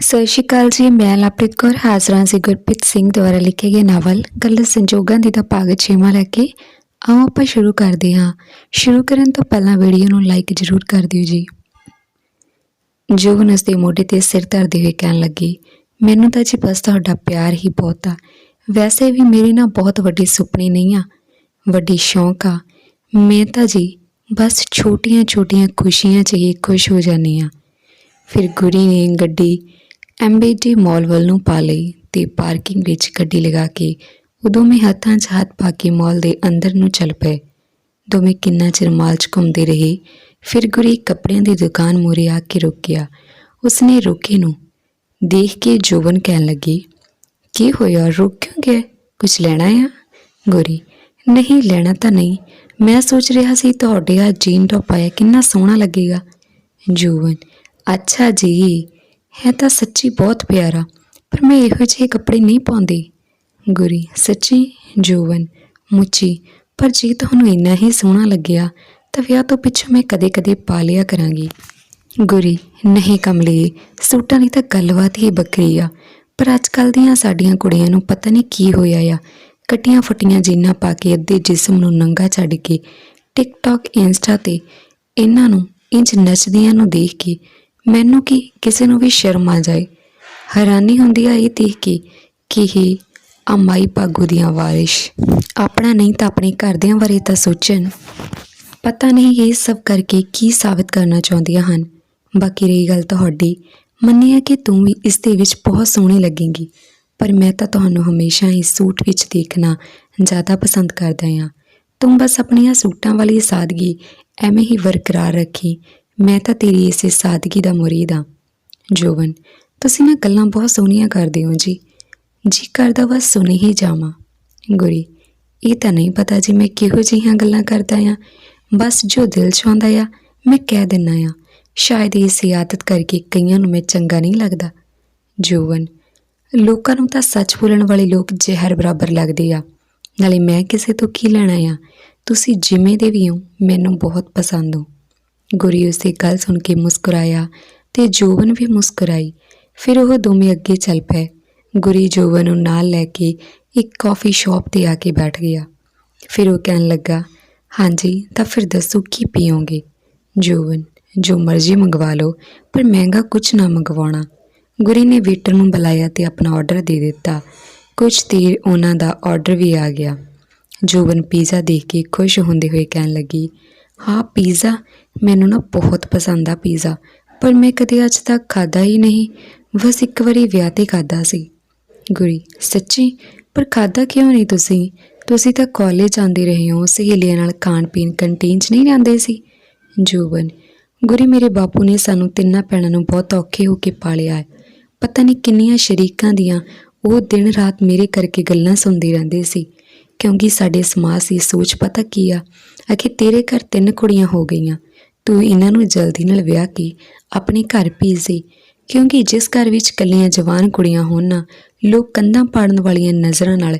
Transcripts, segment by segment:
ਸਤਿ ਸ਼੍ਰੀ ਅਕਾਲ ਜੀ, ਮੈਂ ਲਵਪ੍ਰੀਤ ਕੌਰ, ਹਾਜ਼ਰ ਹਾਂ ਜੀ ਗੁਰਪ੍ਰੀਤ ਸਿੰਘ ਦੁਆਰਾ ਲਿਖੇ ਗਏ ਨਾਵਲ ਗੱਲ ਸੰਜੋਗਾਂ ਦੀ ਦਾ ਭਾਗ 6ਵਾਂ ਲੈ ਕੇ ਆਓ ਆਪਾਂ ਸ਼ੁਰੂ ਕਰਦੇ ਹਾਂ। ਸ਼ੁਰੂ ਕਰਨ ਤੋਂ ਪਹਿਲਾਂ ਵੀਡੀਓ ਨੂੰ ਲਾਈਕ ਜ਼ਰੂਰ ਕਰ ਦਿਓ ਜੀ। ਜੋਗਨ ਉਸ ਦੇ ਮੋਢੇ ਤੇ ਸਿਰ ਧਰਦੇ ਹੋਏ ਕਹਿਣ ਲੱਗੀ, ਮੈਨੂੰ ਤਾਂ ਜੀ ਬਸ ਤੁਹਾਡਾ ਪਿਆਰ ਹੀ ਬਹੁਤ ਆ। ਵੈਸੇ ਵੀ ਮੇਰੇ ਨਾਲ ਬਹੁਤ ਵੱਡੇ ਸੁਪਨੇ ਨਹੀਂ ਆ, ਵੱਡੀ ਸ਼ੌਂਕ ਆ। ਮੈਂ ਤਾਂ ਜੀ ਬਸ ਛੋਟੀਆਂ-ਛੋਟੀਆਂ ਖੁਸ਼ੀਆਂ 'ਚ ਹੀ ਖੁਸ਼ ਹੋ ਜਾਂਦੀ ਆ ਫਿਰ ਗੁਰੀ ਨੇ ਗੱਡੀ ਐਮਬੀਡੀ ਮਾਲ ਵੱਲ ਨੂੰ ਪਾ ਲਈ ਤੇ ਪਾਰਕਿੰਗ ਵਿੱਚ ਗੱਡੀ ਲਗਾ ਕੇ ਉਹ ਦੋਵੇਂ ਹੱਥਾਂ 'ਚ ਹੱਥ ਪਾ ਕੇ ਮਾਲ ਦੇ ਅੰਦਰ ਨੂੰ ਚੱਲ ਪਏ। ਦੋਵੇਂ ਕਿੰਨਾ ਚਿਰ ਮਾਲ 'ਚ ਘੁੰਮਦੇ ਰਹੇ, ਫਿਰ ਗੁਰੀ ਕੱਪੜਿਆਂ ਦੀ ਦੁਕਾਨ ਮੂਹਰੇ ਆ ਕੇ ਰੁਕ ਗਿਆ। ਉਸਨੇ ਰੁਕੇ ਨੂੰ ਦੇਖ ਕੇ ਜੋਬਨ ਕਹਿਣ ਲੱਗੀ, ਕੀ ਹੋਇਆ, ਰੁਕ ਕਿਉਂ ਗਏ ਕੁਝ ਲੈਣਾ ਆ? ਗੁਰੀ, ਨਹੀਂ, ਲੈਣਾ ਤਾਂ ਨਹੀਂ। ਮੈਂ ਸੋਚ ਰਿਹਾ ਸੀ ਤੁਹਾਡੇ ਆ ਜੀਨ ਟੌਪ ਪਾਇਆ ਕਿੰਨਾ ਸੋਹਣਾ ਲੱਗੇਗਾ। ਜੋਬਨ, ਅੱਛਾ ਜੀ। ਹੈ ਤਾਂ ਸੱਚੀ ਬਹੁਤ ਪਿਆਰਾ, ਪਰ ਮੈਂ ਇਹੋ ਜਿਹੇ ਕੱਪੜੇ ਨਹੀਂ ਪਾਉਂਦੀ। ਗੁਰੀ, ਸੱਚੀ, ਜੋਵਨ, ਮੁੱਚੀ, ਪਰ ਜੇ ਤੁਹਾਨੂੰ ਇੰਨਾ ਹੀ ਸੋਹਣਾ ਲੱਗਿਆ, ਤਾਂ ਵਿਆਹ ਤੋਂ ਪਿੱਛੋਂ ਮੈਂ ਕਦੇ-ਕਦੇ ਪਾ ਲਿਆ ਕਰਾਂਗੀ। ਗੁਰੀ, ਨਹੀਂ ਕਮਲੀ ਸੂਟਾਂ ਦੀ ਤਾਂ ਗੱਲਬਾਤ ਹੀ ਬੱਕਰੀ ਆ, ਪਰ ਅੱਜ ਕੱਲ ਦੀਆਂ ਸਾਡੀਆਂ ਕੁੜੀਆਂ ਨੂੰ ਪਤਾ ਨਹੀਂ ਕੀ ਹੋਇਆ ਆ। ਕਟੀਆਂ ਫਟੀਆਂ ਜੀਨਾਂ ਪਾ ਕੇ ਅੱਧੇ ਜਿਸਮ ਨੂੰ ਨੰਗਾ ਛੱਡ ਕੇ ਟਿਕਟੌਕ ਇੰਸਟਾ ਤੇ ਇਹਨਾਂ ਨੂੰ ਇੰਜ ਨੱਚਦੀਆਂ ਨੂੰ ਦੇਖ ਕੇ ਮੈਨੂੰ ਕੀ ਕਿਸੇ ਨੂੰ ਵੀ ਸ਼ਰਮ ਆ ਜਾਏ? ਹੈਰਾਨੀ ਹੁੰਦੀ ਆ ਇਹ ਦੇਖ ਕੇ ਕਿ ਇਹ ਆ ਮਾਈ ਭਾਗੋ ਦੀਆਂ ਵਾਰਿਸ਼। ਆਪਣਾ ਨਹੀਂ ਤਾਂ ਆਪਣੇ ਘਰਦਿਆਂ ਬਾਰੇ ਤਾਂ ਸੋਚਣ। ਪਤਾ ਨਹੀਂ ਇਹ ਸਭ ਕਰਕੇ ਕੀ ਸਾਬਤ ਕਰਨਾ ਚਾਹੁੰਦੀਆਂ ਹਨ। ਬਾਕੀ ਰਹੀ ਗੱਲ ਤੁਹਾਡੀ। ਮੰਨਿਆ ਕਿ ਤੂੰ ਵੀ ਇਸ ਦੇ ਵਿੱਚ ਬਹੁਤ ਸੋਹਣੀ ਲੱਗੇਗੀ। ਪਰ ਮੈਂ ਤਾਂ ਤੁਹਾਨੂੰ ਹਮੇਸ਼ਾ ਹੀ ਸੂਟ ਵਿੱਚ ਦੇਖਣਾ ਜ਼ਿਆਦਾ ਪਸੰਦ ਕਰਦਾ ਹਾਂ। ਤੂੰ ਬਸ ਆਪਣੀਆਂ ਸੂਟਾਂ ਵਾਲੀ ਸਾਦਗੀ ਐਵੇਂ ਹੀ ਬਰਕਰਾਰ ਰੱਖੀ। ਮੈਂ ਤਾਂ ਤੇਰੀ ਇਸੇ ਸਾਦਗੀ ਦਾ ਮੁਰੀਦ ਹਾਂ। ਜੋਵਨ ਤੁਸੀਂ ਨਾ ਗੱਲਾਂ ਬਹੁਤ ਸੋਹਣੀਆਂ ਕਰਦੇ ਹੋ ਜੀ। ਜੀ ਕਰਦਾ ਬਸ ਸੁਣੀ ਹੀ ਜਾਵਾਂ। ਗੁਰੀ, ਇਹ ਤਾਂ ਨਹੀਂ ਪਤਾ ਜੀ ਮੈਂ ਕਿਹੋ ਜਿਹੀਆਂ ਗੱਲਾਂ ਕਰਦਾ ਆ ਬਸ ਜੋ ਦਿਲ ਚਾਹੁੰਦਾ ਆ, ਮੈਂ ਕਹਿ ਦਿੰਨਾ ਆ। ਸ਼ਾਇਦ ਇਸੇ ਆਦਤ ਕਰਕੇ ਕਈਆਂ ਨੂੰ ਮੈਂ ਚੰਗਾ ਨਹੀਂ ਲੱਗਦਾ। ਜੋਵਨ ਲੋਕਾਂ ਨੂੰ ਤਾਂ ਸੱਚ ਬੋਲਣ ਵਾਲੇ ਲੋਕ ਜ਼ਹਿਰ ਬਰਾਬਰ ਲੱਗਦੇ ਆ। ਨਾਲੇ ਮੈਂ ਕਿਸੇ ਤੋਂ ਕੀ ਲੈਣਾ ਆ? ਤੁਸੀਂ ਜਿਵੇਂ ਦੇ ਵੀ ਹੋ, ਮੈਨੂੰ ਬਹੁਤ ਪਸੰਦ ਹੋ। ਗੁਰੀ ਉਸੇ ਗੱਲ ਸੁਣ ਕੇ ਮੁਸਕਰਾਇਆ ਤੇ ਜੋਵਨ ਵੀ ਮੁਸਕਰਾਈ। ਫਿਰ ਉਹ ਦੋਵੇਂ ਅੱਗੇ ਚੱਲ ਪਏ। ਗੁਰੀ ਜੋਵਨ ਨੂੰ ਨਾਲ ਲੈ ਕੇ ਇੱਕ ਕਾਫੀ ਸ਼ਾਪ ਤੇ ਆ ਕੇ ਬੈਠ ਗਿਆ। ਫਿਰ ਉਹ ਕਹਿਣ ਲੱਗਾ, ਹਾਂਜੀ, ਤਾਂ ਫਿਰ ਦੱਸੋ ਕੀ ਪੀਓਗੇ? ਜੋਵਨ ਜੋ ਮਰਜ਼ੀ ਮੰਗਵਾ ਲਓ, ਪਰ ਮਹਿੰਗਾ ਕੁਝ ਨਾ ਮੰਗਵਾਉਣਾ। ਗੁਰੀ ਨੇ ਵੇਟਰ ਨੂੰ ਬੁਲਾਇਆ ਤੇ ਆਪਣਾ ਆਰਡਰ ਦੇ ਦਿੱਤਾ। ਕੁਝ ਦੇਰ ਉਹਨਾਂ ਦਾ ਆਰਡਰ ਵੀ ਆ ਗਿਆ। ਜੋਵਨ ਪੀਜ਼ਾ ਦੇਖ ਕੇ ਖੁਸ਼ ਹੁੰਦੇ ਹੋਏ ਕਹਿਣ ਲੱਗੀ, ਹਾਂ ਪੀਜ਼ਾ ਮੈਨੂੰ ਨਾ ਬਹੁਤ ਪਸੰਦ ਆ ਪੀਜ਼ਾ, ਪਰ ਮੈਂ ਕਦੇ ਅੱਜ ਤੱਕ ਖਾਦਾ ਹੀ ਨਹੀਂ। ਬਸ ਇੱਕ ਵਾਰੀ ਵਿਆਹ ਤੇ ਖਾਦਾ ਸੀ। ਗੁਰੀ, ਸੱਚੀ? ਪਰ ਖਾਦਾ ਕਿਉਂ ਨਹੀਂ ਤੁਸੀਂ? ਤੁਸੀਂ ਤਾਂ ਕਾਲਜ ਜਾਂਦੇ ਰਹੇ ਹੋ, ਸਹੇਲੀਆਂ ਨਾਲ ਖਾਣ ਪੀਣ ਕੰਟੀਨ 'ਚ ਨਹੀਂ ਜਾਂਦੇ ਸੀ? ਜੋਬਨ, ਗੁਰੀ ਮੇਰੇ ਬਾਪੂ ਨੇ ਸਾਨੂੰ ਤਿੰਨਾਂ ਭੈਣਾਂ ਨੂੰ ਬਹੁਤ ਔਖੇ ਹੋ ਕੇ ਪਾਲਿਆ ਹੈ। ਪਤਾ ਨਹੀਂ ਕਿੰਨੀਆਂ ਸ਼ਰੀਕਾਂ ਦੀਆਂ, ਉਹ ਦਿਨ ਰਾਤ ਮੇਰੇ ਕਰਕੇ ਗੱਲਾਂ ਸੁਣਦੇ ਰਹਿੰਦੇ ਸੀ। ਕਿਉਂਕਿ ਸਾਡੇ ਸਮਾਜ ਦੀ ਸੋਚ ਪਤਾ ਕੀ ਆ? ਅਖੇ ਤੇਰੇ ਘਰ ਤਿੰਨ ਕੁੜੀਆਂ ਹੋ ਗਈਆਂ। ਤੂੰ ਇਹਨਾਂ ਨੂੰ ਜਲਦੀ ਨਾਲ ਵਿਆਹ ਕੇ ਆਪਣੇ ਘਰ ਭੇਜ ਦੇ, ਕਿਉਂਕਿ ਜਿਸ ਘਰ ਵਿੱਚ ਕੱਲੀਆਂ ਜਵਾਨ ਕੁੜੀਆਂ ਹੋਣ ਨਾ, ਲੋਕ ਕੰਧਾਂ ਪਾੜਨ ਵਾਲੀਆਂ ਨਜ਼ਰਾਂ ਨਾਲ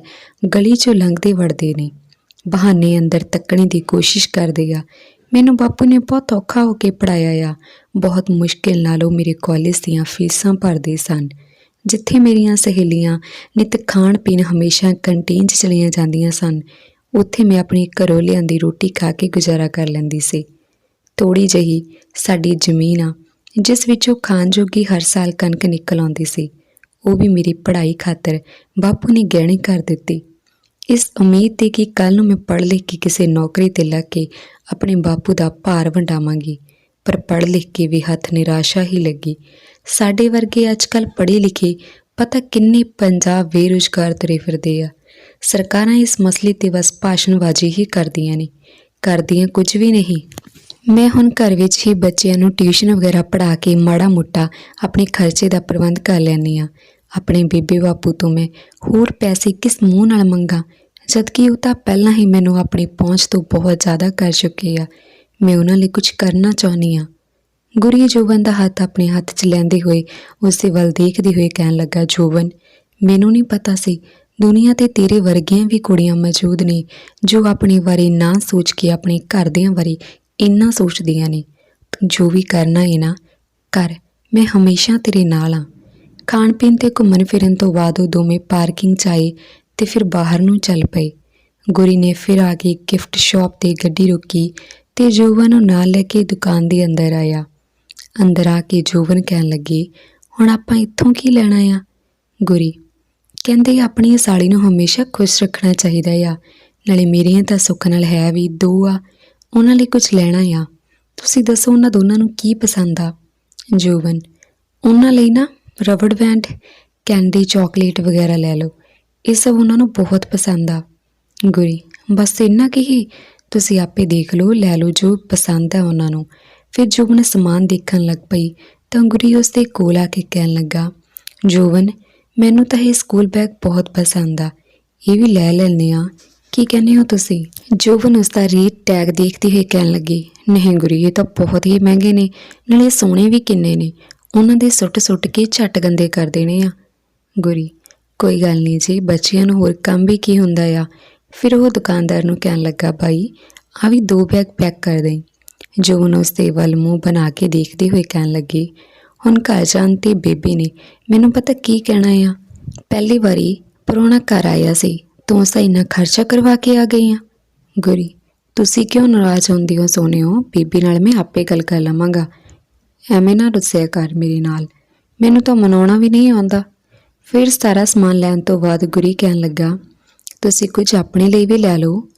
ਗਲੀ 'ਚੋਂ ਲੰਘਦੇ ਵੜਦੇ ਨੇ। ਬਹਾਨੇ ਅੰਦਰ ਤੱਕਣੇ ਦੀ ਕੋਸ਼ਿਸ਼ ਕਰਦੇ ਆ। ਮੈਨੂੰ ਬਾਪੂ ਨੇ ਬਹੁਤ ਔਖਾ ਹੋ ਕੇ ਪੜਾਇਆ ਆ। ਬਹੁਤ ਮੁਸ਼ਕਿਲ ਨਾਲ ਉਹ ਮੇਰੇ ਕਾਲਜ ਦੀਆਂ ਫੀਸਾਂ ਭਰਦੇ ਸਨ। ਜਿੱਥੇ ਮੇਰੀਆਂ ਸਹੇਲੀਆਂ ਨਿਤ ਖਾਣ ਪੀਣ ਹਮੇਸ਼ਾ ਕੰਟੀਨ 'ਚ ਚਲੀਆਂ ਜਾਂਦੀਆਂ ਸਨ, ਉੱਥੇ ਮੈਂ ਆਪਣੀ ਘਰੋਂ ਲਿਆਂਦੀ ਰੋਟੀ ਖਾ ਕੇ ਗੁਜ਼ਾਰਾ ਕਰ ਲੈਂਦੀ ਸੀ। ਥੋੜੀ ਜਹੀ ਸਾਡੀ ਜ਼ਮੀਨ ਆ, ਜਿਸ ਵਿੱਚੋਂ ਖਾਣ ਜੋਗੀ ਹਰ ਸਾਲ ਕਣਕ ਨਿਕਲ ਆਉਂਦੀ ਸੀ। ਉਹ ਵੀ ਮੇਰੀ ਪੜ੍ਹਾਈ ਖਾਤਰ ਬਾਪੂ ਨੇ ਗਹਿਣੇ ਕਰ ਦਿੱਤੀ। ਇਸ ਉਮੀਦ ਤੇ ਕਿ ਕੱਲ ਨੂੰ ਮੈਂ ਪੜ੍ਹ ਲਿਖ ਕੇ ਕਿਸੇ ਨੌਕਰੀ ਤੇ ਲੱਗ ਕੇ ਆਪਣੇ ਬਾਪੂ ਦਾ ਭਾਰ ਵੰਡਾਵਾਂਗੀ, ਪਰ ਪੜ੍ਹ ਲਿਖ ਕੇ ਵੀ ਹੱਥ ਨਿਰਾਸ਼ਾ ਹੀ ਲੱਗੀ। ਸਾਡੇ ਵਰਗੇ ਅੱਜਕੱਲ ਪੜ੍ਹੇ ਲਿਖੇ ਪਤਾ ਕਿੰਨੇ ਪੰਜਾਬ ਬੇਰੁਜ਼ਗਾਰ ਤੁਰੇ ਫਿਰਦੇ ਆ। ਸਰਕਾਰਾਂ ਇਸ ਮਸਲੇ ਤੇ ਬਸ ਭਾਸ਼ਣਬਾਜ਼ੀ ਹੀ ਕਰਦੀਆਂ ਨੇ। ਕਰਦੀਆਂ ਕੁਝ ਵੀ ਨਹੀਂ। ਮੈਂ ਹੁਣ ਘਰ ਵਿੱਚ ਹੀ ਬੱਚਿਆਂ ਨੂੰ ਟਿਊਸ਼ਨ ਵਗੈਰਾ ਪੜ੍ਹਾ ਕੇ ਮਾੜਾ ਮੋਟਾ ਆਪਣੇ ਖਰਚੇ ਦਾ ਪ੍ਰਬੰਧ ਕਰ ਲੈਂਦੀ ਆ ਆਪਣੇ ਬੀਬੀ ਬਾਪੂ ਤੋਂ ਮੈਂ ਹੋਰ ਪੈਸੇ ਕਿਸ ਮੂੰਹ ਨਾਲ ਮੰਗਾ? ਜਦਕਿ ਉਹ ਤਾਂ ਪਹਿਲਾਂ ਹੀ ਮੈਨੂੰ ਆਪਣੀ ਪਹੁੰਚ ਤੋਂ ਬਹੁਤ ਜ਼ਿਆਦਾ ਕਰ ਚੁੱਕੇ ਆ। ਮੈਂ ਉਹਨਾਂ ਲਈ ਕੁਝ ਕਰਨਾ ਚਾਹੁੰਦੀ ਆ ਗੁਰੀ ਜੋਬਨ ਦਾ ਹੱਥ ਆਪਣੇ ਹੱਥ 'ਚ ਲੈਂਦੇ ਹੋਏ ਉਸ ਦੇ ਵੱਲ ਦੇਖਦੇ ਹੋਏ ਕਹਿਣ ਲੱਗਾ, ਜੋਬਨ, ਮੈਨੂੰ ਨਹੀਂ ਪਤਾ ਸੀ ਦੁਨੀਆ ਤੇ ਤੇਰੇ ਵਰਗੀਆਂ ਵੀ ਕੁੜੀਆਂ ਮੌਜੂਦ ਨੇ ਜੋ ਆਪਣੇ ਬਾਰੇ ਨਾ ਸੋਚ ਕੇ ਆਪਣੇ ਘਰਦਿਆਂ ਬਾਰੇ ਇੰਨਾ ਸੋਚਦੀਆਂ ਨੇ, ਤੂੰ ਜੋ ਵੀ ਕਰਨਾ ਹੈ ਨਾ, ਕਰ, ਮੈਂ ਹਮੇਸ਼ਾ ਤੇਰੇ ਨਾਲ ਆ। ਖਾਣ ਪੀਣ ਤੇ ਘੁੰਮਣ ਫਿਰਨ ਤੋਂ ਬਾਅਦ ਉਹ ਦੋਵੇਂ ਪਾਰਕਿੰਗ 'ਚ ਆਏ ਤੇ ਫਿਰ ਬਾਹਰ ਨੂੰ ਚੱਲ ਪਏ। ਗੁਰੀ ਨੇ ਫਿਰ ਆ ਕੇ ਗਿਫਟ ਸ਼ਾਪ ਤੇ ਗੱਡੀ ਰੋਕੀ ਤੇ ਜੋਵਨ ਨੂੰ ਨਾਲ ਲੈ ਕੇ ਦੁਕਾਨ ਦੇ ਅੰਦਰ ਆਇਆ। ਅੰਦਰ ਆ ਕੇ ਜੋਵਨ ਕਹਿਣ ਲੱਗੇ, ਹੁਣ ਆਪਾਂ ਇੱਥੋਂ ਕੀ ਲੈਣਾ ਆ? ਗੁਰੀ, ਕਹਿੰਦੇ ਆਪਣੀ ਸਾਲੀ ਨੂੰ ਹਮੇਸ਼ਾ ਖੁਸ਼ ਰੱਖਣਾ ਚਾਹੀਦਾ ਆ, ਨਾਲੇ ਮੇਰੀਆਂ ਤਾਂ ਸੁੱਖ ਨਾਲ ਹੈ ਵੀ ਦੋ ਆ ਉਹਨਾਂ ਲਈ ਕੁਝ ਲੈਣਾ ਆ। ਤੁਸੀਂ ਦੱਸੋ ਉਹਨਾਂ ਦੋਨਾਂ ਨੂੰ ਕੀ ਪਸੰਦ ਆ? ਜੋਵਨ ਉਹਨਾਂ ਲਈ ਨਾ ਰਬੜ ਬੈਂਡ, ਕੈਂਡੀ ਚਾਕਲੇਟ ਵਗੈਰਾ ਲੈ ਲਓ। ਇਹ ਸਭ ਉਹਨਾਂ ਨੂੰ ਬਹੁਤ ਪਸੰਦ ਆ। ਗੁਰੀ, ਬਸ ਇੰਨਾ ਕਿ ਹੀ? ਤੁਸੀਂ ਆਪੇ ਦੇਖ ਲਓ, ਲੈ ਲਓ ਜੋ ਪਸੰਦ ਆ ਉਹਨਾਂ ਨੂੰ। ਫਿਰ ਜੋਬਨ ਸਮਾਨ ਦੇਖਣ ਲੱਗ ਪਈ, ਤਾਂ ਗੁਰੀ ਉਸ ਦੇ ਕੋਲ ਆ ਕੇ ਕਹਿਣ ਲੱਗਾ, ਜੋਬਨ, ਮੈਨੂੰ ਤਾਂ ਇਹ ਸਕੂਲ ਬੈਗ ਬਹੁਤ ਪਸੰਦ ਆ। ਇਹ ਵੀ ਲੈ ਲੈਣੇ ਆ ਕੀ ਕਹਿੰਦੇ ਹੋ ਤੁਸੀਂ? ਜੋਬਨ ਉਸ ਦਾ ਰੇਟ ਟੈਗ ਦੇਖਦੀ ਹੋਈ ਕਹਿਣ ਲੱਗੀ, ਨਹੀਂ ਗੁਰੀ, ਇਹ ਤਾਂ ਬਹੁਤ ਹੀ ਮਹਿੰਗੇ ਨੇ। ਨਾਲੇ ਸੋਹਣੇ ਵੀ ਕਿੰਨੇ ਨੇ। ਉਹਨਾਂ ਦੇ ਸੁੱਟ ਸੁੱਟ ਕੇ ਝੱਟ ਗੰਦੇ ਕਰ ਦੇਣੇ ਆ। ਗੁਰੀ, ਕੋਈ ਗੱਲ ਨਹੀਂ ਜੀ, ਬੱਚਿਆਂ ਨੂੰ ਹੋਰ ਕੰਮ ਵੀ ਕੀ ਹੁੰਦਾ ਆ? ਫਿਰ ਉਹ ਦੁਕਾਨਦਾਰ ਨੂੰ ਕਹਿਣ ਲੱਗਾ, ਭਾਈ ਆ ਵੀ ਦੋ ਬੈਗ ਪੈਕ ਕਰ ਦੇ ਜੋਨ ਉਸ ਦੇ ਵੱਲ ਮੂੰਹ ਬਣਾ ਕੇ ਦੇਖਦੇ ਹੋਏ ਕਹਿਣ ਲੱਗੀ, ਹੁਣ ਘਰ ਜਾਣ ਤੇ ਬੇਬੀ ਨੇ ਮੈਨੂੰ ਪਤਾ ਕੀ ਕਹਿਣਾ ਆ? ਪਹਿਲੀ ਵਾਰੀ ਪਰੋਣਾ ਘਰ ਆਇਆ ਸੀ। ਤੂੰ ਉਸ ਦਾ ਇੰਨਾ ਖਰਚਾ ਕਰਵਾ ਕੇ ਆ ਗਈ ਆ। ਗੁਰੀ, ਤੁਸੀਂ ਕਿਉਂ ਨਾਰਾਜ਼ ਹੁੰਦੀ ਹੋ ਸੋਨਿਓ ਬੀਬੀ ਨਾਲ ਮੈਂ ਆਪੇ ਗੱਲ ਕਰ ਲਵਾਂਗਾ। ਐਵੇਂ ਨਾ ਰੁੱਸਿਆ ਕਰ ਮੇਰੇ ਨਾਲ। ਮੈਨੂੰ ਤਾਂ ਮਨਾਉਣਾ ਵੀ ਨਹੀਂ ਆਉਂਦਾ। ਫਿਰ ਸਾਰਾ ਸਮਾਨ ਲੈਣ ਤੋਂ ਬਾਅਦ ਗੁਰੀ ਕਹਿਣ ਲੱਗਾ, ਤੁਸੀਂ ਕੁਝ ਆਪਣੇ ਲਈ ਵੀ ਲੈ ਲਓ।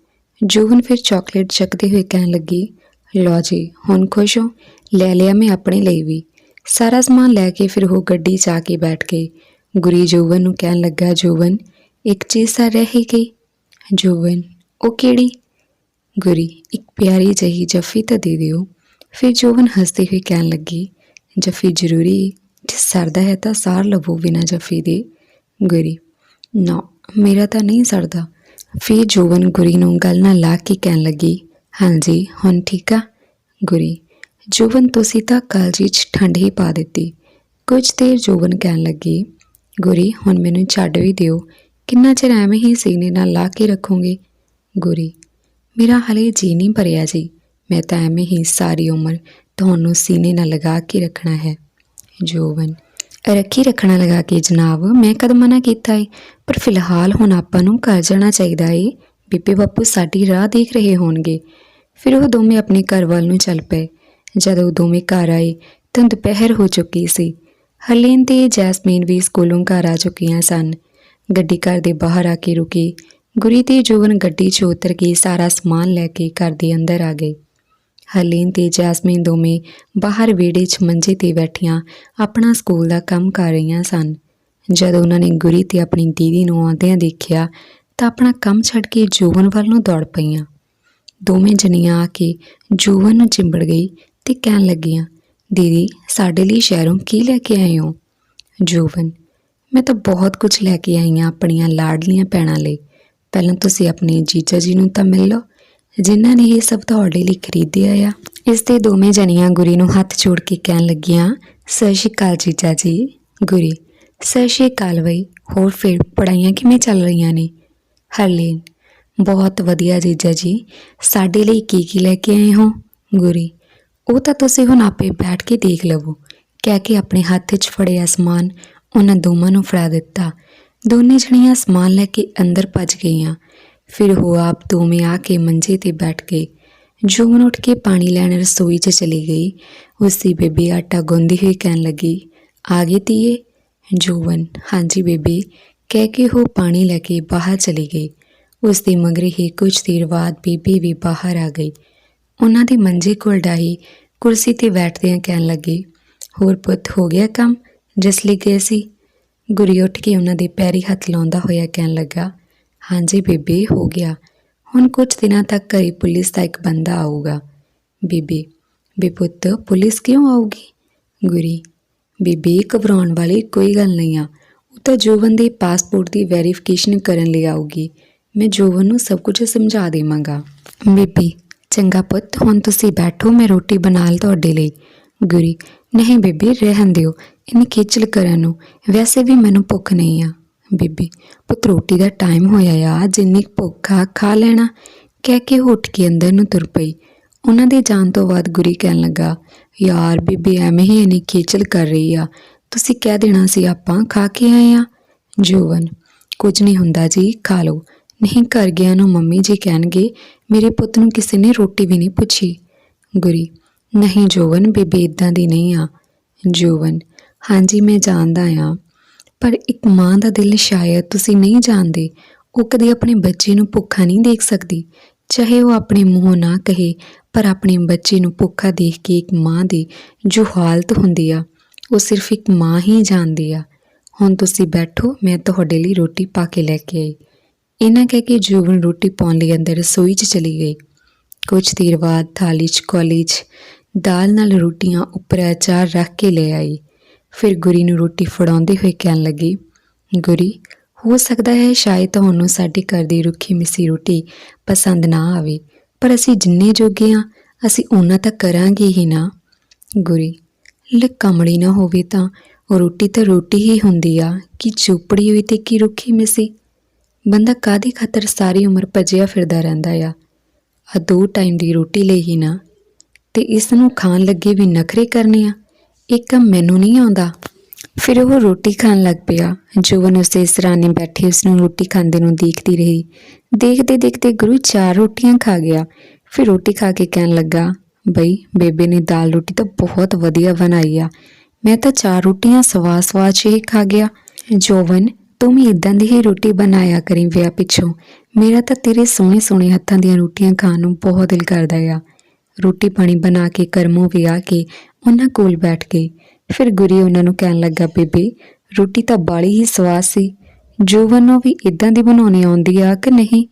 ਜੋਵਨ ਫਿਰ ਚਾਕਲੇਟ ਚੱਕਦੇ ਹੋਏ ਕਹਿਣ ਲੱਗੀ, ਲਓ ਜੀ, ਹੁਣ ਖੁਸ਼ ਹੋ? ਲੈ ਲਿਆ ਮੈਂ ਆਪਣੇ ਲਈ ਵੀ। ਸਾਰਾ ਸਮਾਨ ਲੈ ਕੇ ਫਿਰ ਉਹ ਗੱਡੀ 'ਚ ਆ ਕੇ ਬੈਠ ਕੇ ਗੁਰੀ ਜੋਵਨ ਨੂੰ ਕਹਿਣ ਲੱਗਾ, ਜੋਵਨ ਇੱਕ ਚੀਜ਼ ਤਾਂ ਰਹਿ ਹੀ ਗਈ ਜੋਵਨ ਉਹ ਕਿਹੜੀ ਗੁਰੀ ਇੱਕ ਪਿਆਰੀ ਜਿਹੀ ਜੱਫੀ ਤਾਂ ਦੇ ਦਿਓ ਫਿਰ ਜੋਵਨ ਹੱਸਦੇ ਹੋਏ ਕਹਿਣ ਲੱਗੀ ਜੱਫੀ ਜ਼ਰੂਰੀ ਜੇ ਸਰਦਾ ਹੈ ਤਾਂ ਸਾਰ ਲਵੋ ਬਿਨਾ ਜੱਫੀ ਦੇ ਗੁਰੀ ਨਾ ਮੇਰਾ ਤਾਂ ਨਹੀਂ ਸਰਦਾ ਫਿਰ ਜੋਵਨ ਗੁਰੀ ਨੂੰ ਗੱਲ ਨਾਲ ਲਾ ਕੇ ਕਹਿਣ ਲੱਗੀ ਹਾਂਜੀ ਹੁਣ ਠੀਕ ਆ ਗੁਰੀ ਜੋਵਨ ਤੁਸੀਂ ਤਾਂ ਕਾਲਜੀ 'ਚ ਠੰਡ ਹੀ ਪਾ ਦਿੱਤੀ ਕੁਝ ਦੇਰ ਜੋਵਨ ਕਹਿਣ ਲੱਗੀ ਗੁਰੀ ਹੁਣ ਮੈਨੂੰ ਛੱਡ ਵੀ ਦਿਓ ਕਿੰਨਾ ਚਿਰ ਐਵੇਂ ਹੀ ਸੀਨੇ ਨਾਲ ਲਾ ਕੇ ਰੱਖੋਗੇ? ਗੁਰੀ, ਮੇਰਾ ਹਲੇ ਜੀ ਨਹੀਂ ਭਰਿਆ ਜੀ। ਮੈਂ ਤਾਂ ਐਵੇਂ ਹੀ ਸਾਰੀ ਉਮਰ ਤੁਹਾਨੂੰ ਸੀਨੇ ਨਾਲ ਲਗਾ ਕੇ ਰੱਖਣਾ ਹੈ। ਜੋਵਨ, ਰੱਖੀ ਰੱਖਣਾ ਲਗਾ ਕੇ ਜਨਾਬ, ਮੈਂ ਕਦ ਮਨਾ ਕੀਤਾ ਏ? ਪਰ ਫਿਲਹਾਲ ਹੁਣ ਆਪਾਂ ਨੂੰ ਘਰ ਜਾਣਾ ਚਾਹੀਦਾ ਏ। ਬੀਬੀ ਬਾਪੂ ਸਾਡੀ ਰਾਹ ਦੇਖ ਰਹੇ ਹੋਣਗੇ। ਫਿਰ ਉਹ ਦੋਵੇਂ ਆਪਣੇ ਘਰ ਵੱਲ ਨੂੰ ਚੱਲ ਪਏ। ਜਦੋਂ ਉਹ ਦੋਵੇਂ ਘਰ ਆਏ ਤਾਂ ਦੁਪਹਿਰ ਹੋ ਚੁੱਕੀ ਸੀ। ਹਰਲੀਨ ਤੇ ਜੈਸਮੀਨ ਵੀ ਸਕੂਲੋਂ ਘਰ ਆ ਚੁੱਕੀਆਂ ਸਨ। ਗੱਡੀ ਘਰ ਦੇ ਬਾਹਰ ਆ ਕੇ ਰੁਕੀ। ਗੁਰੀ ਤੇ ਜੋਵਨ ਗੱਡੀ 'ਚ ਉਤਰ ਕੇ ਸਾਰਾ ਸਮਾਨ ਲੈ ਕੇ ਘਰ ਦੇ ਅੰਦਰ ਆ ਗਏ। ਹਲੀਨ ਤੇ ਜੈਸਮੀਨ ਦੋਵੇਂ ਬਾਹਰ ਵਿਹੜੇ 'ਚ ਮੰਜੇ ਤੇ ਬੈਠੀਆਂ ਆਪਣਾ ਸਕੂਲ ਦਾ ਕੰਮ ਕਰ ਰਹੀਆਂ ਸਨ। ਜਦੋਂ ਉਹਨਾਂ ਨੇ ਗੁਰੀ ਤੇ ਆਪਣੀ ਦੀਦੀ ਨੂੰ ਆਉਂਦਿਆਂ ਦੇਖਿਆ ਤਾਂ ਆਪਣਾ ਕੰਮ ਛੱਡ ਕੇ ਜੋਵਨ ਵੱਲ ਨੂੰ ਦੌੜ ਪਈਆਂ। ਦੋਵੇਂ ਜਣੀਆਂ ਆ ਕੇ ਜੋਵਨ ਨੂੰ ਚਿੰਬੜ ਗਈ ਤੇ ਕਹਿਣ ਲੱਗੀਆਂ, ਦੀਦੀ, ਸਾਡੇ ਲਈ ਸ਼ਹਿਰੋਂ ਕੀ ਲੈ ਕੇ ਆਏ ਹੋ? ਜੋਵਨ ਮੈਂ ਤਾਂ ਬਹੁਤ ਕੁਝ ਲੈ ਕੇ ਆਈ ਹਾਂ ਆਪਣੀਆਂ ਲਾਡਲੀਆਂ ਭੈਣਾਂ ਲਈ। ਪਹਿਲਾਂ ਤੁਸੀਂ ਆਪਣੇ ਜੀਜਾ ਜੀ ਨੂੰ ਤਾਂ ਮਿਲ ਲਓ, ਜਿਨ੍ਹਾਂ ਨੇ ਇਹ ਸਭ ਤੁਹਾਡੇ ਲਈ ਖਰੀਦਿਆ ਆ। ਇਸ ਤੇ ਦੋਵੇਂ ਜਣੀਆਂ ਗੁਰੀ ਨੂੰ ਹੱਥ ਜੋੜ ਕੇ ਕਹਿਣ ਲੱਗੀਆਂ, ਸਤਿ ਸ਼੍ਰੀ ਅਕਾਲ ਜੀਜਾ ਜੀ। ਗੁਰੀ, ਸਤਿ ਸ਼੍ਰੀ ਅਕਾਲ ਬਈ, ਹੋਰ ਫਿਰ ਪੜਾਈਆਂ ਕਿਵੇਂ ਚੱਲ ਰਹੀਆਂ ਨੇ? ਹਰਲੀਨ, ਬਹੁਤ ਵਧੀਆ ਜੀਜਾ ਜੀ, ਸਾਡੇ ਲਈ ਕੀ ਕੀ ਲੈ ਕੇ ਆਏ ਹੋ? ਗੁਰੀ, ਉਹ ਤਾਂ ਤੁਸੀਂ ਹੁਣ ਆਪੇ ਬੈਠ ਕੇ ਦੇਖ ਲਵੋ, ਕਹਿ ਕੇ ਆਪਣੇ ਹੱਥ 'ਚ ਫੜਿਆ ਸਮਾਨ ਉਹਨਾਂ ਦੋਵਾਂ ਨੂੰ ਫੜਾ ਦਿੱਤਾ। ਦੋਨੇ ਜਣੀਆਂ ਸਮਾਨ ਲੈ ਕੇ ਅੰਦਰ ਭੱਜ ਗਈਆਂ। ਫਿਰ ਉਹ ਆਪ ਦੋਵੇਂ ਆ ਕੇ ਮੰਜੇ ਤੇ ਬੈਠ ਗਏ। ਜੋਨ ਉੱਠ ਕੇ ਪਾਣੀ ਲੈਣ ਰਸੋਈ 'ਚ ਚਲੀ ਗਈ ਉਸ ਦੀ ਬੇਬੀ ਆਟਾ ਗੁੰਦੀ ਹੋਈ ਕਹਿਣ ਲੱਗੀ, ਆ ਗਈ ਧੀਏ? ਜੋਵਨ, ਹਾਂਜੀ ਬੇਬੀ। ਕਹਿ ਕੇ ਉਹ ਪਾਣੀ ਲੈ ਕੇ ਬਾਹਰ ਚਲੀ ਗਈ। ਉਸ ਦੀ ਮਗਰੇ ਹੀ ਕੁਝ ਦੇਰ ਬਾਅਦ ਬੀਬੀ ਵੀ ਬਾਹਰ ਆ ਗਈ। ਉਹਨਾਂ ਦੇ ਮੰਜੇ ਕੋਲ ਡਾਹੀ ਕੁਰਸੀ ਤੇ ਬੈਠਦਿਆਂ ਕਹਿਣ ਲੱਗੀ, ਹੋਰ ਪੁੱਤ, ਹੋ ਗਿਆ ਕੰਮ? ਜਿਸ ਲਈ ਗਏ ਸੀ। ਗੁਰੀ ਉੱਠ ਕੇ ਉਹਨਾਂ ਦੇ ਪੈਰੀ ਹੱਥ ਲਾਉਂਦਾ ਹੋਇਆ ਕਹਿਣ ਲੱਗਾ, ਹਾਂਜੀ ਬੀਬੀ, ਹੋ ਗਿਆ। ਹੁਣ ਕੁਝ ਦਿਨਾਂ ਤੱਕ ਘਰੇ ਪੁਲਿਸ ਦਾ ਇੱਕ ਬੰਦਾ ਆਊਗਾ। ਬੀਬੀ, ਵੀ ਪੁੱਤ, ਪੁਲਿਸ ਕਿਉਂ ਆਊਗੀ? ਗੁਰੀ, ਬੀਬੀ, ਘਬਰਾਉਣ ਵਾਲੀ ਕੋਈ ਗੱਲ ਨਹੀਂ ਆ। ਉਹ ਤਾਂ ਜੋਵਨ ਦੇ ਪਾਸਪੋਰਟ ਦੀ ਵੈਰੀਫਿਕੇਸ਼ਨ ਕਰਨ ਲਈ ਆਊਗੀ। ਮੈਂ ਜੋਵਨ ਨੂੰ ਸਭ ਕੁਝ ਸਮਝਾ ਦੇਵਾਂਗਾ। ਬੀਬੀ, ਚੰਗਾ ਪੁੱਤ, ਹੁਣ ਤੁਸੀਂ ਬੈਠੋ, ਮੈਂ ਰੋਟੀ ਬਣਾ ਲ ਤੁਹਾਡੇ ਲਈ। ਗੁਰੀ, ਨਹੀਂ ਬੀਬੀ, ਰਹਿਣ ਦਿਓ। ਇੰਨੀ ਖੇਚਲ ਕਰਨ ਨੂੰ, ਵੈਸੇ ਵੀ ਮੈਨੂੰ ਭੁੱਖ ਨਹੀਂ ਆ। ਬੀਬੀ, ਪੁੱਤ ਰੋਟੀ ਦਾ ਟਾਈਮ ਹੋਇਆ ਆ ਜਿੰਨੀ ਕੁ ਭੁੱਖ ਆ, ਖਾ ਲੈਣਾ। ਕਹਿ ਕੇ ਉੱਠ ਕੇ ਅੰਦਰ ਨੂੰ ਤੁਰ ਪਈ। ਉਹਨਾਂ ਦੇ ਜਾਣ ਤੋਂ ਬਾਅਦ ਗੁਰੀ ਕਹਿਣ ਲੱਗਾ, ਯਾਰ ਬੀਬੀ, ਐਵੇਂ ਹੀ ਇੰਨੀ ਖੇਚਲ ਕਰ ਰਹੀ ਆ। ਤੁਸੀਂ ਕਹਿ ਦੇਣਾ ਸੀ ਆਪਾਂ ਖਾ ਕੇ ਆਏ ਆ। ਜੋਵਨ, ਕੁਝ ਨਹੀਂ ਹੁੰਦਾ ਜੀ, ਖਾ ਲਓ। ਨਹੀਂ, ਘਰ ਗਿਆ ਨੂੰ ਮੰਮੀ ਜੀ ਕਹਿਣਗੇ, ਮੇਰੇ ਪੁੱਤ ਨੂੰ ਕਿਸੇ ਨੇ ਰੋਟੀ ਵੀ ਨਹੀਂ ਪੁੱਛੀ। ਗੁਰੀ, ਨਹੀਂ ਜੋਵਨ, ਬੇਬੇ ਇਦਾਂ ਦੀ ਨਹੀਂ ਆ। ਜੋਵਨ ਹਾਂਜੀ, ਮੈਂ ਜਾਣਦਾ ਹਾਂ। ਪਰ ਇੱਕ ਮਾਂ ਦਾ ਦਿਲ ਸ਼ਾਇਦ ਤੁਸੀਂ ਨਹੀਂ ਜਾਣਦੇ। ਉਹ ਕਦੇ ਆਪਣੇ ਬੱਚੇ ਨੂੰ ਭੁੱਖਾ ਨਹੀਂ ਦੇਖ ਸਕਦੀ। ਚਾਹੇ ਉਹ ਆਪਣੇ ਮੂੰਹੋਂ ਨਾ ਕਹੇ, ਪਰ ਆਪਣੇ ਬੱਚੇ ਨੂੰ ਭੁੱਖਾ ਦੇਖ ਕੇ ਇੱਕ ਮਾਂ ਦੀ ਜੋ ਹਾਲਤ ਹੁੰਦੀ ਆ, ਉਹ ਸਿਰਫ ਇੱਕ ਮਾਂ ਹੀ ਜਾਣਦੀ ਆ। ਹੁਣ ਤੁਸੀਂ ਬੈਠੋ, ਮੈਂ ਤੁਹਾਡੇ ਲਈ ਰੋਟੀ ਪਾ ਕੇ ਲੈ ਕੇ ਆਈ। ਇਹਨਾਂ ਕਹਿ ਕੇ ਜੋਬਨ ਰੋਟੀ ਪਾਉਣ ਲਈ ਅੰਦਰ ਰਸੋਈ 'ਚ ਚਲੀ ਗਈ। ਕੁਝ ਦੇਰ ਬਾਅਦ ਥਾਲੀ 'ਚ ਕੌਲੀ 'ਚ ਦਾਲ ਨਾਲ ਰੋਟੀਆਂ ਉੱਪਰ ਅਚਾਰ ਰੱਖ ਕੇ ਲੈ ਆਈ। ਫਿਰ ਗੁਰੀ ਨੂੰ ਰੋਟੀ ਫੜਾਉਂਦੇ ਹੋਏ ਕਹਿਣ ਲੱਗੀ, ਗੁਰੀ, ਹੋ ਸਕਦਾ ਹੈ ਸ਼ਾਇਦ ਤੁਹਾਨੂੰ ਸਾਡੇ ਘਰ ਦੀ ਰੁੱਖੀ ਮਿੱਸੀ ਰੋਟੀ ਪਸੰਦ ਨਾ ਆਵੇ, ਪਰ ਅਸੀਂ ਜਿੰਨੇ ਜੋਗੇ ਆ ਅਸੀਂ ਉਹਨਾਂ ਤਾਂ ਕਰਾਂਗੇ ਹੀ ਨਾ। ਗੁਰੀ ਲੈ ਕਮੜੀ ਨਾ ਹੋਵੇ ਤਾਂ ਰੋਟੀ ਤਾਂ ਰੋਟੀ ਹੀ ਹੁੰਦੀ ਆ, ਕਿ ਚੋਪੜੀ ਹੋਈ ਤੇ ਕੀ ਰੁੱਖੀ ਮਿੱਸੀ? ਬੰਦਾ ਕਾਦੀ ਖਾਤਰ ਸਾਰੀ ਉਮਰ ਭੱਜਿਆ ਫਿਰਦਾ ਰਹਿੰਦਾ ਆ? ਆ ਦੋ ਟਾਈਮ ਦੀ ਰੋਟੀ ਲਈ ਹੀ ਨਾ, ਤੇ ਇਸ ਨੂੰ ਖਾਣ ਲੱਗੇ ਵੀ ਨਖਰੇ ਕਰਨੇ ਆ? ਇਹ ਕੰਮ ਮੈਨੂੰ ਨਹੀਂ ਆਉਂਦਾ। ਫਿਰ ਉਹ ਰੋਟੀ ਖਾਣ ਲੱਗ ਪਿਆ। ਜੋਵਨ ਉਸੇ ਸਰਾਣੇ ਬੈਠੀ ਉਸ ਨੂੰ ਰੋਟੀ ਖਾਂਦੇ ਨੂੰ ਦੇਖਦੀ ਰਹੀ। ਦੇਖਦੇ ਦੇਖਦੇ ਗੁਰੂ ਚਾਰ ਰੋਟੀਆਂ ਖਾ ਗਿਆ। ਫਿਰ ਰੋਟੀ ਖਾ ਕੇ ਕਹਿਣ ਲੱਗਾ, ਬਈ, ਬੇਬੇ ਨੇ ਦਾਲ ਰੋਟੀ ਤਾਂ ਬਹੁਤ ਵਧੀਆ ਬਣਾਈ ਆ। ਮੈਂ ਤਾਂ ਚਾਰ ਰੋਟੀਆਂ ਸਵਾ ਸਵਾ ਚ ਹੀ ਖਾ ਗਿਆ। ਜੋਵਨ ਤੂੰ ਵੀ ਇਦਾਂ ਦੀ ਹੀ ਰੋਟੀ ਬਣਾਇਆ ਕਰੀ ਵਿਆਹ ਪਿੱਛੋਂ। ਮੇਰਾ ਤਾਂ ਤੇਰੇ ਸੋਹਣੇ ਸੋਹਣੇ ਹੱਥਾਂ ਦੀਆਂ ਰੋਟੀਆਂ ਖਾਣ ਨੂੰ ਬਹੁਤ ਦਿਲ ਕਰਦਾ ਆ। ਰੋਟੀ ਪਾਣੀ ਬਣਾ ਕੇ, ਕਰਮੋਂ ਵੀ ਆ ਕੇ, ਉਹਨਾਂ ਕੋਲ ਬੈਠ ਗਈ। ਫਿਰ ਗੁਰੀ ਉਹਨਾਂ ਨੂੰ ਕਹਿਣ ਲੱਗਾ, ਬੇਬੇ, ਰੋਟੀ ਤਾਂ ਬਾਲੀ ਹੀ ਸਵਾਦ ਸੀ। ਜੋਵਨ ਨੂੰ ਵੀ ਇਦਾਂ ਦੀ ਬਣਾਉਣੀ ਆਉਂਦੀ ਆ ਕਿ ਨਹੀਂ?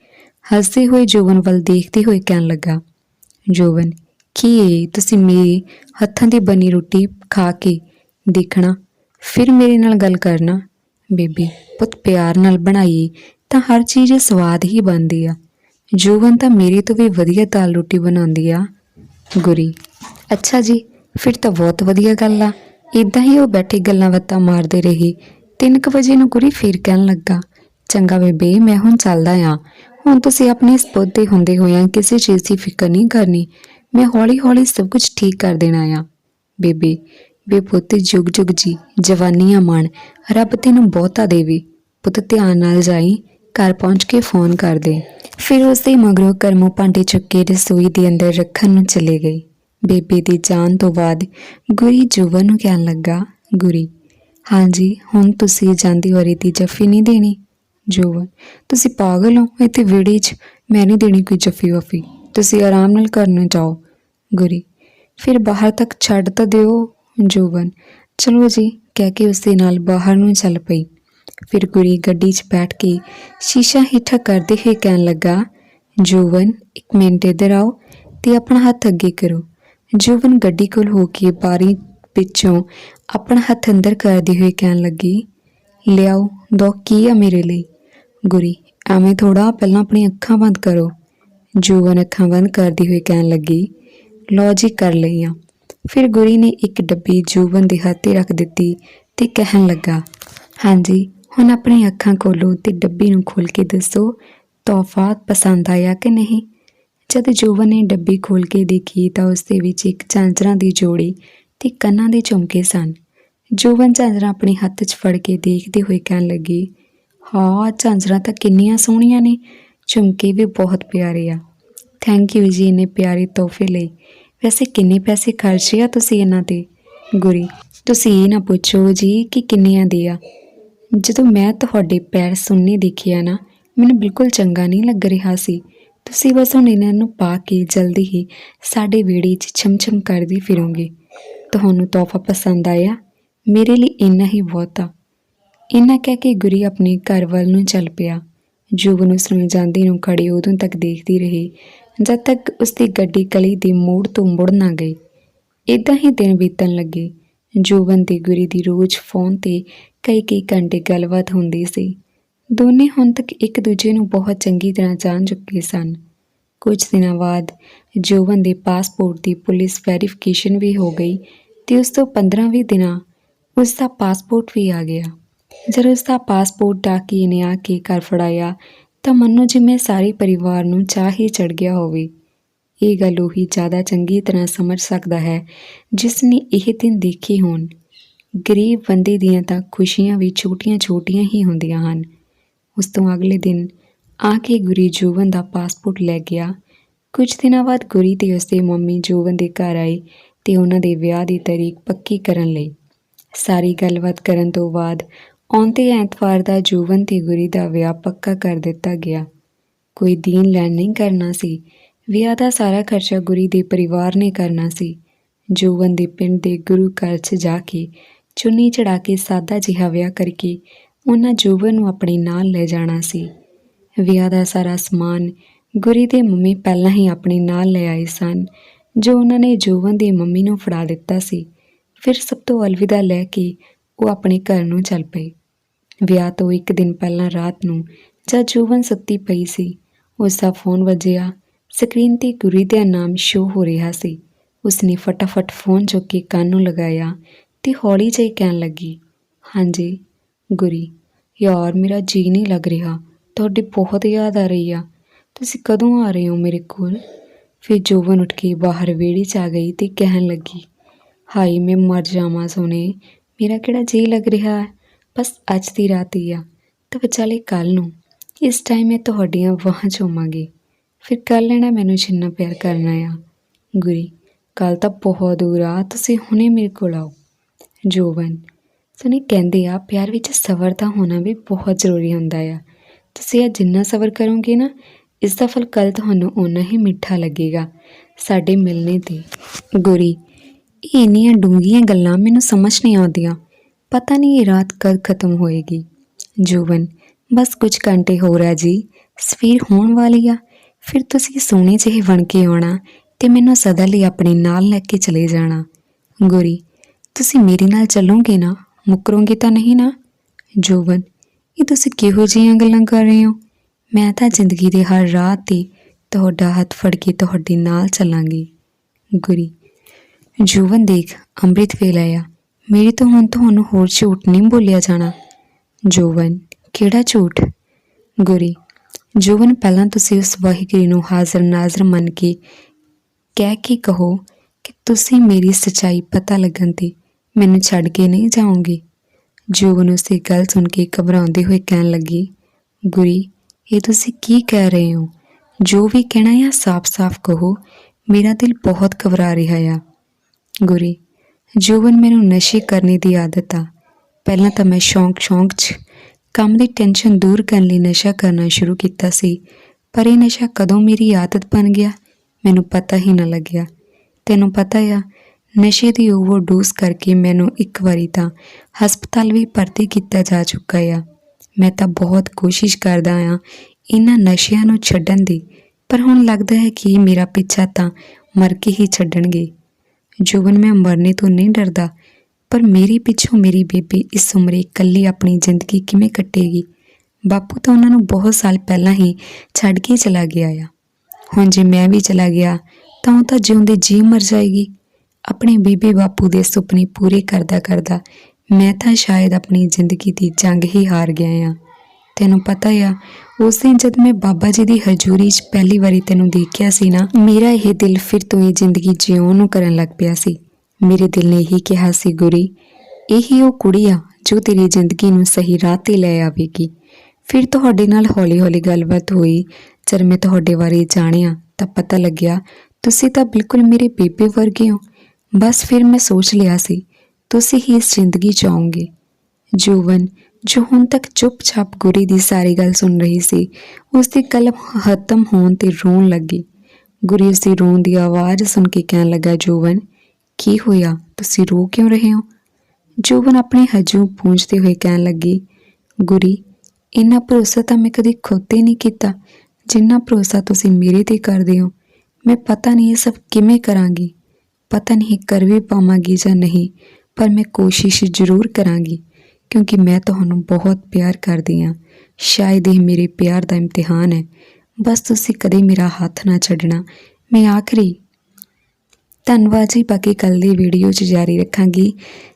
ਹੱਸਦੇ ਹੋਏ ਜੋਵਨ ਵੱਲ ਦੇਖਦੇ ਹੋਏ ਕਹਿਣ ਲੱਗਾ, ਜੋਵਨ, ਕੀ ਇਹ ਤੁਸੀਂ ਮੇਰੀ ਹੱਥਾਂ ਦੀ ਬਣੀ ਰੋਟੀ ਖਾ ਕੇ ਦੇਖਣਾ। ਫਿਰ ਮੇਰੇ ਨਾਲ ਗੱਲ ਕਰਨਾ। ਬੇਬੀ, ਪੁੱਤ ਪਿਆਰ ਨਾਲ ਬਣਾਈ ਤਾਂ ਹਰ ਚੀਜ਼ ਸਵਾਦ ਹੀ ਬਣਦੀ ਆ। ਜੋਵਨ ਤਾਂ ਮੇਰੇ ਤੋਂ ਵੀ ਵਧੀਆ ਦਾਲ ਰੋਟੀ ਬਣਾਉਂਦੀ ਆ। ਗੁਰੀ, ਅੱਛਾ ਜੀ, ਫਿਰ ਤਾਂ ਬਹੁਤ ਵਧੀਆ ਗੱਲ ਆ। ਇਦਾਂ ਹੀ ਉਹ ਬੈਠੇ ਗੱਲਾਂ ਬਾਤਾਂ ਮਾਰਦੇ ਰਹੇ। 3:00 ਵਜੇ ਨੂੰ ਗੁਰੀ ਫੇਰ ਕਹਿਣ ਲੱਗਾ, ਚੰਗਾ ਬੇਬੇ, ਮੈਂ ਹੁਣ ਚੱਲਦਾ ਆ। ਹੁਣ ਤੁਸੀਂ ਆਪਣੇ ਇਸ ਪੁੱਤ ਦੇ ਹੁੰਦੇ ਹੋਇਆਂ ਕਿਸੇ ਚੀਜ਼ ਦੀ ਫਿਕਰ ਨਹੀਂ ਕਰਨੀ। ਮੈਂ ਹੌਲੀ-ਹੌਲੀ ਸਭ ਕੁਝ ਠੀਕ ਕਰ ਦੇਣਾ ਆ। ਬੇਬੇ, ਬੇਪੁੱਤ ਜੁਗ ਜੁਗ ਜੀ, ਜਵਾਨੀਆਂ ਮਾਣ, ਰੱਬ ਤੈਨੂੰ ਬਹੁਤਾ ਦੇਵੇ। ਪੁੱਤ ਧਿਆਨ ਨਾਲ ਜਾਈ ਘਰ ਪਹੁੰਚ ਕੇ ਫੋਨ ਕਰ ਦੇ ਫਿਰ ਉਸ ਦੇ ਮਗਰੋਂ ਕਰਮੋਂ ਭਾਂਡੇ ਚੁੱਕ ਕੇ ਰਸੋਈ ਦੇ ਅੰਦਰ ਰੱਖਣ ਨੂੰ ਚਲੇ ਗਈ। ਬੇਬੇ ਦੀ ਜਾਨ ਤੋਂ ਬਾਅਦ ਗੁਰੀ ਜੁਵਨ ਨੂੰ ਕਹਿਣ ਲੱਗਾ, ਗੁਰੀ, ਹਾਂਜੀ, ਹੁਣ ਤੁਸੀਂ ਜਾਂਦੀ ਹੋਰੀ ਦੀ ਜੱਫੀ ਨਹੀਂ ਦੇਣੀ? ਜੁਵਨ ਤੁਸੀਂ ਪਾਗਲ ਹੋ, ਇੱਥੇ ਵਿੜੀ 'ਚ ਮੈਂ ਨਹੀਂ ਦੇਣੀ ਕੋਈ ਜੱਫੀ ਵਫੀ। ਤੁਸੀਂ ਆਰਾਮ ਨਾਲ ਘਰ ਨੂੰ ਜਾਓ। ਗੁਰੀ, ਫਿਰ ਬਾਹਰ ਤੱਕ ਛੱਡ ਤਾਂ ਦਿਓ। ਜੋਬਨ, ਚਲੋ ਜੀ, ਕਹਿ ਕੇ ਉਸ ਦੇ ਨਾਲ ਬਾਹਰ ਨੂੰ ਚੱਲ ਪਈ। ਫਿਰ ਗੁਰੀ ਗੱਡੀ 'ਚ ਬੈਠ ਕੇ ਸ਼ੀਸ਼ਾ ਹੇਠਾਂ ਕਰਦੇ ਹੋਏ ਕਹਿਣ ਲੱਗਾ ਜੋਬਨ ਇੱਕ ਮਿੰਟ ਇੱਧਰ ਆਓ ਤੇ ਆਪਣਾ ਹੱਥ ਅੱਗੇ ਕਰੋ। ਜੋਬਨ ਗੱਡੀ ਕੋਲ ਹੋ ਕੇ ਬਾਰੀ ਪਿੱਛੋਂ ਆਪਣਾ ਹੱਥ ਅੰਦਰ ਕਰਦੇ ਹੋਏ ਕਹਿਣ ਲੱਗੀ, ਲਿਆਓ, ਦੋ ਕੀ ਆ ਮੇਰੇ ਲਈ? ਗੁਰੀ, ਐਵੇਂ ਥੋੜਾ ਪਹਿਲਾਂ ਆਪਣੀ ਅੱਖਾਂ ਬੰਦ ਕਰੋ। ਜੋਬਨ ਅੱਖਾਂ ਬੰਦ ਕਰਦੀ ਹੋਈ ਕਹਿਣ ਲੱਗੀ, ਲਓ ਜੀ ਕਰ ਲਈਆਂ ਫਿਰ ਗੁਰੀ ਨੇ ਇੱਕ ਡੱਬੀ ਜੋਬਨ ਦੇ ਹੱਥ ਤੇ ਰੱਖ ਦਿੱਤੀ ਤੇ ਕਹਿਣ ਲੱਗਾ, ਹਾਂਜੀ ਹੁਣ ਆਪਣੀ ਅੱਖਾਂ ਖੋਲੋ ਤੇ ਡੱਬੀ ਨੂੰ ਖੋਲ ਕੇ ਦੱਸੋ, ਤੋਹਫਾ ਪਸੰਦ ਆਇਆ ਕਿ ਨਹੀਂ? ਜਦ ਜੋਬਨ ਨੇ ਡੱਬੀ ਖੋਲ ਕੇ ਦੇਖੀ ਤਾਂ ਉਸ ਦੇ ਵਿੱਚ ਇੱਕ ਝਾਂਜਰਾਂ ਦੀ ਜੋੜੀ ਤੇ ਕੰਨਾਂ ਦੇ ਝੁਮਕੇ ਸਨ। ਜੋਵਨ ਝਾਂਜਰਾਂ ਆਪਣੇ ਹੱਥ 'ਚ ਫੜ ਕੇ ਦੇਖਦੇ ਹੋਏ ਕਹਿਣ ਲੱਗੀ, ਹਾਂ, ਝਾਂਜਰਾਂ ਤਾਂ ਕਿੰਨੀਆਂ ਸੋਹਣੀਆਂ ਨੇ। ਝੁਮਕੇ ਵੀ ਬਹੁਤ ਪਿਆਰੇ ਆ। ਥੈਂਕ ਯੂ ਜੀ ਇਹਨੇ ਪਿਆਰੇ ਤੋਹਫੇ ਲਈ। ਵੈਸੇ ਕਿੰਨੇ ਪੈਸੇ ਖਰਚੇ ਆ ਤੁਸੀਂ ਇਹਨਾਂ ਤੇ? ਗੁਰੀ, ਤੁਸੀਂ ਇਹ ਨਾ ਪੁੱਛੋ ਜੀ ਕਿ ਕਿੰਨਿਆਂ ਦੇ ਆ। ਜਦੋਂ ਮੈਂ ਤੁਹਾਡੇ ਪੈਰ ਸੁੰਨੇ ਦੇਖਿਆ ਨਾ, ਮੈਨੂੰ ਬਿਲਕੁਲ ਚੰਗਾ ਨਹੀਂ ਲੱਗ ਰਿਹਾ ਸੀ। ਤੁਸੀਂ ਬਸ ਹੁਣ ਇਹਨਾਂ ਨੂੰ ਪਾ ਕੇ ਜਲਦੀ ਹੀ ਸਾਡੇ ਵਿਹੜੇ 'ਚ ਛਮਛਮ ਕਰਦੀ ਫਿਰੋਗੇ। ਤੁਹਾਨੂੰ ਤੋਹਫਾ ਪਸੰਦ ਆਇਆ? ਮੇਰੇ ਲਈ ਇੰਨਾ ਹੀ ਬਹੁਤਾ ਆ। ਇੰਨਾ ਕਹਿ ਕੇ ਗੁਰੀ ਆਪਣੇ ਘਰ ਵੱਲ ਨੂੰ ਚੱਲ ਪਿਆ। ਜੋਬਨ ਉਸ ਨੂੰ ਜਾਂਦੀ ਨੂੰ ਖੜੀ ਉਦੋਂ ਤੱਕ ਦੇਖਦੀ ਰਹੀ, ਜਦ ਤੱਕ ਉਸ ਦੀ ਗੱਡੀ ਗਲੀ ਦੇ ਮੋੜ ਤੋਂ ਮੁੜ ਨਾ ਗਈ। ਇਦਾਂ ਹੀ ਦਿਨ ਬੀਤਣ ਲੱਗੇ। ਜੋਬਨ ਤੇ ਗੁਰੀ ਦੀ ਰੋਜ਼ ਫੋਨ ਤੇ ਕਈ ਕਈ ਘੰਟੇ ਗੱਲਬਾਤ ਹੁੰਦੀ ਸੀ। ਦੋਨੇ ਹੁਣ ਤੱਕ ਇੱਕ ਦੂਜੇ ਨੂੰ ਬਹੁਤ ਚੰਗੀ ਤਰ੍ਹਾਂ ਜਾਣ ਚੁੱਕੇ ਸਨ। ਕੁਝ ਦਿਨਾਂ ਬਾਅਦ ਜੋਬਨ ਦੇ ਪਾਸਪੋਰਟ ਦੀ ਪੁਲਿਸ ਵੈਰੀਫਿਕੇਸ਼ਨ ਵੀ ਹੋ ਗਈ ਤੇ ਉਸ ਤੋਂ 15-20 ਦਿਨਾਂ ਉਸ ਦਾ ਪਾਸਪੋਰਟ ਵੀ ਆ ਗਿਆ। ਜਦ ਉਸ ਦਾ ਪਾਸਪੋਰਟ ਡਾਕੀਏ ਨੇ ਆ ਕੇ ਘਰ ਫੜਾਇਆ ਤਾਂ ਮੰਨੋ ਜਿਵੇਂ ਸਾਰੇ ਪਰਿਵਾਰ ਨੂੰ ਚਾਹ ਹੀ ਚੜ ਗਿਆ ਹੋਵੇ। ਇਹ ਗੱਲ ਉਹੀ ਜ਼ਿਆਦਾ ਚੰਗੀ ਤਰ੍ਹਾਂ ਸਮਝ ਸਕਦਾ ਹੈ, ਜਿਸ ਨੇ ਇਹ ਦਿਨ ਦੇਖੇ ਹੋਣ। ਗਰੀਬ ਬੰਦੇ ਦੀਆਂ ਤਾਂ ਖੁਸ਼ੀਆਂ ਵੀ ਛੋਟੀਆਂ-ਛੋਟੀਆਂ ਹੀ ਹੁੰਦੀਆਂ ਹਨ। ਉਸ ਤੋਂ ਅਗਲੇ ਦਿਨ ਆ ਕੇ ਗੁਰੀ ਜੋਵਨ ਦਾ ਪਾਸਪੋਰਟ ਲੈ ਗਿਆ। ਕੁਝ ਦਿਨਾਂ ਬਾਅਦ ਗੁਰੀ ਤੇ ਉਸਦੇ ਮੰਮੀ ਜੋਵਨ ਦੇ ਘਰ ਆਏ ਤੇ ਉਹਨਾਂ ਦੇ ਵਿਆਹ ਦੀ ਤਾਰੀਖ ਪੱਕੀ ਕਰਨ ਲਈ। ਸਾਰੀ ਗੱਲਬਾਤ ਕਰਨ ਤੋਂ ਬਾਅਦ ਆਉਂਦੇ ਐਤਵਾਰ ਦਾ ਜੋਵਨ ਤੇ ਗੁਰੀ ਦਾ ਵਿਆਹ ਪੱਕਾ ਕਰ ਦਿੱਤਾ ਗਿਆ। ਕੋਈ ਦੀਨ ਲੈਣ ਨਹੀਂ ਕਰਨਾ ਸੀ। ਵਿਆਹ ਦਾ ਸਾਰਾ ਖਰਚਾ ਗੁਰੀ ਦੇ ਪਰਿਵਾਰ ਨੇ ਕਰਨਾ ਸੀ। ਜੋਵਨ ਦੇ ਪਿੰਡ ਦੇ ਗੁਰੂ ਘਰ 'ਚ ਜਾ ਕੇ ਚੁੰਨੀ ਚੜਾ ਕੇ ਸਾਦਾ ਜਿਹਾ ਵਿਆਹ ਕਰਕੇ ਉਹਨਾਂ ਜੋਵਨ ਨੂੰ ਆਪਣੇ ਨਾਲ ਲੈ ਜਾਣਾ ਸੀ। ਵਿਆਹ ਦਾ ਸਾਰਾ ਸਮਾਨ ਗੁਰੀ ਦੇ ਮੰਮੀ ਪਹਿਲਾਂ ਹੀ ਆਪਣੇ ਨਾਲ ਲੈ ਆਏ ਸਨ, ਜੋ ਉਹਨਾਂ ਨੇ ਜੋਵਨ ਦੀ ਮੰਮੀ ਨੂੰ ਫੜਾ ਦਿੱਤਾ ਸੀ। ਫਿਰ ਸਭ ਤੋਂ ਅਲਵਿਦਾ ਲੈ ਕੇ ਉਹ ਆਪਣੇ ਘਰ ਨੂੰ ਚੱਲ ਪਏ। ਵਿਆਹ ਤੋਂ ਇੱਕ ਦਿਨ ਪਹਿਲਾਂ ਰਾਤ ਨੂੰ ਜਦ ਜੋਵਨ ਸੁੱਤੀ ਪਈ ਸੀ, ਉਸ ਦਾ ਫੋਨ ਵੱਜਿਆ ਸਕਰੀਨ ਤੇ ਗੁਰੀ ਦਾ ਨਾਮ ਸ਼ੋ ਹੋ ਰਿਹਾ ਸੀ। ਉਸਨੇ ਫਟਾਫਟ ਫੋਨ ਚੁੱਕ ਕੇ ਕੰਨ ਨੂੰ ਲਗਾਇਆ ਤੇ ਹੌਲੀ ਜਿਹੀ ਕਹਿਣ ਲੱਗੀ, ਹਾਂਜੀ, ਗੁਰੀ, ਯਾਰ ਮੇਰਾ ਜੀ ਨਹੀਂ ਲੱਗ ਰਿਹਾ। ਤੁਹਾਡੀ ਬਹੁਤ ਯਾਦ ਆ ਰਹੀ ਆ। ਤੁਸੀਂ ਕਦੋਂ ਆ ਰਹੇ ਹੋ ਮੇਰੇ ਕੋਲ? ਫਿਰ ਜੋਵਨ ਉੱਠ ਕੇ ਬਾਹਰ ਵਿਹੜੀ 'ਚ ਆ ਗਈ ਤੇ ਕਹਿਣ ਲੱਗੀ ਹਾਈ ਮੈਂ ਮਰ ਜਾਵਾਂ ਸੋਨੇ। ਮੇਰਾ ਕਿਹੜਾ ਜੀ ਲੱਗ ਰਿਹਾ ਹੈ? ਬਸ ਅੱਜ ਦੀ ਰਾਤ ਹੀ ਆ। ਤਾਂ ਵਿਚਾਲੇ ਕੱਲ ਨੂੰ। ਇਸ ਟਾਈਮ ਮੈਂ ਤੁਹਾਡੀਆਂ ਬਾਹਾਂ ਚੁੰਮਾਂਗੀ ਫਿਰ ਕਰ ਲੈਣਾ, ਮੈਨੂੰ ਜਿੰਨਾ ਪਿਆਰ ਕਰਨਾ ਆ। ਗੁਰੀ ਕੱਲ ਤਾਂ ਬਹੁਤ ਦੂਰ ਆ, ਤੁਸੀਂ ਹੁਣੇ ਮੇਰੇ ਕੋਲ ਆਓ। ਜੋਵਨ ਸੁਣੀ ਕਹਿੰਦੇ ਆ, ਪਿਆਰ ਵਿੱਚ ਸਬਰ ਦਾ ਹੋਣਾ ਵੀ ਬਹੁਤ ਜ਼ਰੂਰੀ ਹੁੰਦਾ ਆ। ਤੁਸੀਂ ਇਹ ਜਿੰਨਾ ਸਬਰ ਕਰੋਗੇ ਨਾ, ਇਸ ਦਾ ਫਲ ਕੱਲ ਤੁਹਾਨੂੰ ਓਨਾ ਹੀ ਮਿੱਠਾ ਲੱਗੇਗਾ, ਸਾਡੇ ਮਿਲਣੇ ਤੇ। ਗੁਰੀ ਇਹ ਇੰਨੀਆਂ ਡੂੰਘੀਆਂ ਗੱਲਾਂ ਮੈਨੂੰ ਸਮਝ ਨਹੀਂ ਆਉਂਦੀਆਂ। ਪਤਾ ਨਹੀਂ ਇਹ ਰਾਤ ਕਦ ਖਤਮ ਹੋਏਗੀ। ਜੋਵਨ ਬਸ ਕੁਝ ਘੰਟੇ ਹੋਰ ਆ ਜੀ, ਸਵੇਰ ਹੋਣ ਵਾਲੀ ਆ। ਫਿਰ ਤੁਸੀਂ ਸੋਹਣੇ ਜਿਹੇ ਬਣ ਕੇ ਆਉਣਾ ਤੇ ਮੈਨੂੰ ਸਦਾ ਲਈ ਆਪਣੇ ਨਾਲ ਲੈ ਕੇ ਚਲੇ ਜਾਣਾ। ਗੁਰੀ, ਤੁਸੀਂ ਮੇਰੇ ਨਾਲ ਚੱਲੋਗੇ ਨਾ? ਮੁਕਰੋਗੇ ਤਾਂ ਨਹੀਂ ਨਾ? ਜੋਵਨ ਇਹ ਤੁਸੀਂ ਕਿਹੋ ਜਿਹੀਆਂ ਗੱਲਾਂ ਕਰ ਰਹੇ ਹੋ? ਮੈਂ ਤਾਂ ਜ਼ਿੰਦਗੀ ਦੇ ਹਰ ਰਾਹ ਤੇ ਤੁਹਾਡਾ ਹੱਥ ਫੜ ਕੇ ਤੁਹਾਡੇ ਨਾਲ ਚੱਲਾਂਗੀ। ਗੁਰੀ ਜੋਵਨ ਦੇਖ, ਅੰਮ੍ਰਿਤ ਵੇਲਾ ਆ ਮੇਰੇ ਤੋਂ ਹੁਣ ਤੁਹਾਨੂੰ ਹੋਰ ਝੂਠ ਨਹੀਂ ਬੋਲਿਆ ਜਾਣਾ। ਜੋਵਨ ਕਿਹੜਾ ਝੂਠ? ਗੁਰੀ ਜੋਵਨ ਪਹਿਲਾਂ ਤੁਸੀਂ ਉਸ ਵਾਹਿਗੁਰੂ ਨੂੰ ਹਾਜ਼ਰ ਨਾਜ਼ਰ ਮੰਨ ਕੇ ਕਹਿ ਕੇ ਕਹੋ ਕਿ ਤੁਸੀਂ ਮੇਰੀ ਸਚਾਈ ਪਤਾ ਲੱਗਣ ਤੇ ਮੈਨੂੰ ਛੱਡ ਕੇ ਨਹੀਂ ਜਾਓਗੇ। ਜੋਵਨ ਉਸੇ ਗੱਲ ਸੁਣ ਕੇ ਘਬਰਾਉਂਦੇ ਹੋਏ ਕਹਿਣ ਲੱਗੀ, ਗੁਰੀ, ਇਹ ਤੁਸੀਂ ਕੀ ਕਹਿ ਰਹੇ ਹੋ? ਜੋ ਵੀ ਕਹਿਣਾ ਹੈ ਸਾਫ਼-ਸਾਫ਼ ਕਹੋ। ਮੇਰਾ ਦਿਲ ਬਹੁਤ ਘਬਰਾ ਰਿਹਾ ਆ। ਗੁਰੀ ਜੋਵਨ ਮੈਨੂੰ ਨਸ਼ੇ ਕਰਨੇ ਦੀ ਆਦਤ ਆ। ਪਹਿਲਾਂ ਤਾਂ ਮੈਂ ਸ਼ੌਂਕ-ਸ਼ੌਂਕ 'ਚ ਕੰਮ ਦੀ ਟੈਨਸ਼ਨ ਦੂਰ ਕਰਨ ਲਈ ਨਸ਼ਾ ਕਰਨਾ ਸ਼ੁਰੂ ਕੀਤਾ ਸੀ। ਪਰ ਇਹ ਨਸ਼ਾ ਕਦੋਂ ਮੇਰੀ ਆਦਤ ਬਣ ਗਿਆ, ਮੈਨੂੰ ਪਤਾ ਹੀ ਨਾ ਲੱਗਿਆ। ਤੈਨੂੰ ਪਤਾ ਆ, ਨਸ਼ੇ ਦੀ ਓਵਰਡੋਜ਼ ਕਰਕੇ ਮੈਨੂੰ ਇੱਕ ਵਾਰੀ ਤਾਂ ਹਸਪਤਾਲ ਵੀ ਭਰਤੀ ਕੀਤਾ ਜਾ ਚੁੱਕਾ ਆ। ਮੈਂ ਤਾਂ ਬਹੁਤ ਕੋਸ਼ਿਸ਼ ਕਰਦਾ ਆ ਇਹਨਾਂ ਨਸ਼ਿਆਂ ਨੂੰ ਛੱਡਣ ਦੀ, ਪਰ ਹੁਣ ਲੱਗਦਾ ਹੈ ਕਿ ਮੇਰਾ ਪਿੱਛਾ ਤਾਂ ਮਰ ਕੇ ਹੀ ਛੱਡਣਗੇ। ਜੁਬਨ, ਮੈਂ ਮਰਨੇ ਤੋਂ ਨਹੀਂ ਡਰਦਾ। ਪਰ ਮੇਰੇ ਪਿੱਛੋਂ ਮੇਰੀ ਬੇਬੀ ਇਸ ਉਮਰੇ ਇਕੱਲੀ ਆਪਣੀ ਜ਼ਿੰਦਗੀ ਕਿਵੇਂ ਕੱਟੇਗੀ? ਬਾਪੂ ਤਾਂ ਉਹਨਾਂ ਨੂੰ ਬਹੁਤ ਸਾਲ ਪਹਿਲਾਂ ਹੀ ਛੱਡ ਕੇ ਚਲਾ ਗਿਆ ਆ। ਹੁਣ ਜੇ ਮੈਂ ਵੀ ਚਲਾ ਗਿਆ, ਤਾਂ ਉਹ ਤਾਂ ਜਿਉਂਦੇ ਜੀ ਮਰ ਜਾਏਗੀ। ਆਪਣੇ ਬੀਬੀ ਬਾਪੂ ਦੇ ਸੁਪਨੇ ਪੂਰੇ ਕਰਦਾ ਕਰਦਾ ਮੈਂ ਤਾਂ ਸ਼ਾਇਦ ਆਪਣੀ ਜ਼ਿੰਦਗੀ ਦੀ ਜੰਗ ਹੀ ਹਾਰ ਗਿਆ ਆ। ਤੈਨੂੰ ਪਤਾ ਆ, ਉਸ ਦਿਨ ਜਦ ਮੈਂ ਬਾਬਾ ਜੀ ਦੀ ਹਜ਼ੂਰੀ 'ਚ ਪਹਿਲੀ ਵਾਰੀ ਤੈਨੂੰ ਦੇਖਿਆ ਸੀ ਨਾ, ਮੇਰਾ ਇਹ ਦਿਲ ਫਿਰ ਤੋਂ ਹੀ ਜ਼ਿੰਦਗੀ ਜਿਉਣ ਨੂੰ ਕਰਨ ਲੱਗ ਪਿਆ ਸੀ। ਮੇਰੇ ਦਿਲ ਨੇ ਇਹੀ ਕਿਹਾ ਸੀ, ਗੁਰੀ, ਇਹੀ ਉਹ ਕੁੜੀ ਆ ਜੋ ਤੇਰੀ ਜ਼ਿੰਦਗੀ ਨੂੰ ਸਹੀ ਰਾਹ ਤੇ ਲੈ ਆਵੇਗੀ। ਫਿਰ ਤੁਹਾਡੇ ਨਾਲ ਹੌਲੀ-ਹੌਲੀ ਗੱਲਬਾਤ ਹੋਈ। ਜਦ ਮੈਂ ਤੁਹਾਡੇ ਬਾਰੇ ਜਾਣਿਆ ਤਾਂ ਪਤਾ ਲੱਗਿਆ, ਤੁਸੀਂ ਤਾਂ ਬਿਲਕੁਲ ਮੇਰੇ ਬੇਬੇ ਵਰਗੇ ਹੋ। ਬਸ ਫਿਰ ਮੈਂ ਸੋਚ ਲਿਆ ਸੀ, ਤੁਸੀਂ ਹੀ ਇਸ ਜ਼ਿੰਦਗੀ 'ਚ ਆਓਗੇ। ਜੋਵਨ, ਜੋ ਹੁਣ ਤੱਕ ਚੁੱਪਚਾਪ ਗੁਰੀ ਦੀ ਸਾਰੀ ਗੱਲ ਸੁਣ ਰਹੀ ਸੀ ਉਸ ਦੀ ਕਲਮ ਖਤਮ ਹੋਣ ਤੇ ਰੋਣ ਲੱਗੀ। ਗੁਰੀ ਉਸ ਦੀ ਰੋਣ ਦੀ ਆਵਾਜ਼ ਸੁਣ ਕੇ ਕਹਿਣ ਲੱਗਾ, ਜੋਵਨ ਕੀ ਹੋਇਆ? ਤੁਸੀਂ ਰੋ ਕਿਉਂ ਰਹੇ ਹੋ? ਜੋਵਨ ਆਪਣੇ ਹਜੂ ਪੂੰਝਦੇ ਹੋਏ ਕਹਿਣ ਲੱਗੀ, ਗੁਰੀ, ਇੰਨਾ ਭਰੋਸਾ ਤਾਂ ਮੈਂ ਕਦੀ ਖੁਦ ਤੇ ਨਹੀਂ ਕੀਤਾ। ਜਿੰਨਾ ਭਰੋਸਾ ਤੁਸੀਂ ਮੇਰੇ ਤੇ ਕਰਦੇ ਹੋ, ਮੈਂ ਪਤਾ ਨਹੀਂ ਇਹ ਸਭ ਕਿਵੇਂ ਕਰਾਂਗੀ। ਪਤਾ ਨਹੀਂ ਕਰ ਵੀ ਪਾਵਾਂਗੀ ਜਾਂ ਨਹੀਂ, ਪਰ ਮੈਂ ਕੋਸ਼ਿਸ਼ ਜ਼ਰੂਰ ਕਰਾਂਗੀ, ਕਿਉਂਕਿ ਮੈਂ ਤੁਹਾਨੂੰ ਬਹੁਤ ਪਿਆਰ ਕਰਦੀ ਹਾਂ। ਸ਼ਾਇਦ ਇਹ ਮੇਰੇ ਪਿਆਰ ਦਾ ਇਮਤਿਹਾਨ ਹੈ। ਬਸ ਤੁਸੀਂ ਕਦੇ ਮੇਰਾ ਹੱਥ ਨਾ ਛੱਡਣਾ। ਮੈਂ ਆਖਰੀ ਧੰਨਵਾਦ ਜੀ। ਬਾਕੀ ਕੱਲ ਦੀ ਵੀਡੀਓ 'ਚ ਜਾਰੀ ਰੱਖਾਂਗੀ।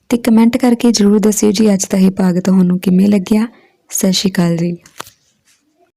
ਤੇ ਕਮੈਂਟ ਕਰਕੇ ਜਰੂਰ ਦੱਸਿਓ ਜੀ, ਅੱਜ ਦਾ ਇਹ ਭਾਗ ਤੁਹਾਨੂੰ ਕਿਵੇਂ ਲੱਗਿਆ? ਸਤਿ ਸ਼੍ਰੀ ਅਕਾਲ ਜੀ।